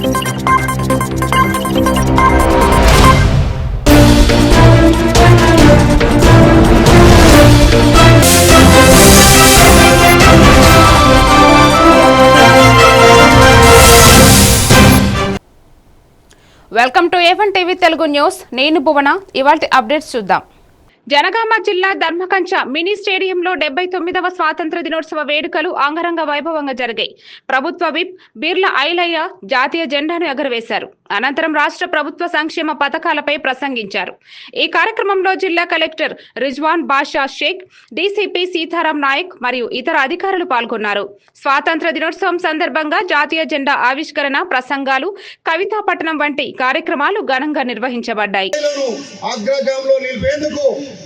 Welcome to A one TV Telugu news. నేను భువన. ఇవాళ updates చూద్దాం. జనగామ జిల్లా ధర్మకంచ మినీ స్టేడియంలో డెబ్బై తొమ్మిదవ స్వాతంత్ర దినోత్సవ వేడుకలు అంగరంగ వైభవంగా జరిగాయి. ప్రభుత్వ విప్ బిర్లా ఐలయ్య జాతీయ జెండాను ఎగరవేశారు. అనంతరం రాష్ట్ర ప్రభుత్వ సంక్షేమ పథకాలపై ప్రసంగించారు. ఈ కార్యక్రమంలో జిల్లా కలెక్టర్ రిజ్వాన్ బాషా షేక్ డీసీపీ సీతారాం నాయక్ మరియు ఇతర అధికారులు పాల్గొన్నారు. స్వాతంత్ర దినోత్సవం సందర్భంగా జాతీయ జెండా ఆవిష్కరణ ప్రసంగాలు కవితా వంటి కార్యక్రమాలు ఘనంగా నిర్వహించబడ్డాయి.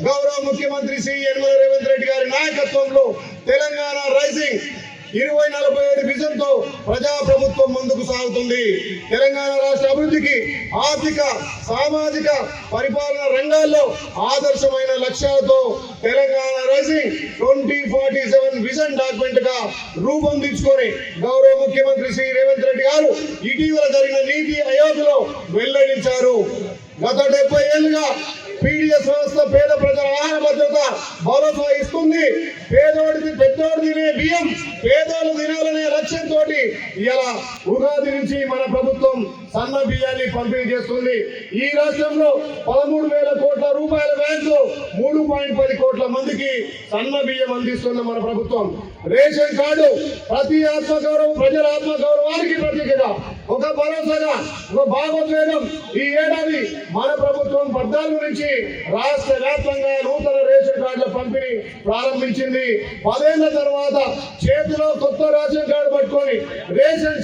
గౌరవ ముఖ్యమంత్రి శ్రీ యనమల రేవంత్ రెడ్డి గారి నాయకత్వంలో తెలంగాణ రైజింగ్ ఇరవై నలభై ఏడు విజన్తో ప్రజా ప్రభుత్వం ముందుకు సాగుతుంది. తెలంగాణ రాష్ట్ర అభివృద్ధికి ఆర్థిక సామాజిక పరిపాలన రంగాల్లో ఆదర్శమైన లక్ష్యాలతో Telangana rising twenty forty seven vision డాక్యుమెంట్గా రూపొందించుకొని గౌరవ ముఖ్యమంత్రి శ్రీ రేవంత్ రెడ్డి గారు ఇటీవల జరిగిన నీతి ఆయోగ్లో వెల్లడించారు. గత డెబ్బై ఏళ్ళుగా పీడిఎస్ వ్యవస్థ పేద ప్రజల ఆహార భద్రత భరోసా ఇస్తుంది. పేదోడిది పెద్దోడిది బియ్యం ఇలా ఉగాది నుంచి మన ప్రభుత్వం సన్న బియ్యాన్ని పంపిణీ చేస్తుంది. ఈ రాష్ట్రంలో పదమూడు వేల కోట్ల రూపాయల బ్యాంకు మూడు పాయింట్ పది కోట్ల మందికి సన్న బియ్యం అందిస్తున్న మన ప్రభుత్వం. రేషన్ కార్డు ప్రతి ఆత్మగౌరవం ప్రజల ఆత్మగౌరవానికి ప్రత్యేకత. ఒక భరోసాగా ఒక భావోద్వేగం ఈ ఏడాది మన ప్రభుత్వం పద్నాలుగు నుంచి రాష్ట్ర వ్యాప్తంగా నూతన రేషన్ పంపిణీ ప్రారంభించింది. పదేళ్ళ తర్వాత చేతిలో కొత్త రేషన్ కార్డు పట్టుకొని రేషన్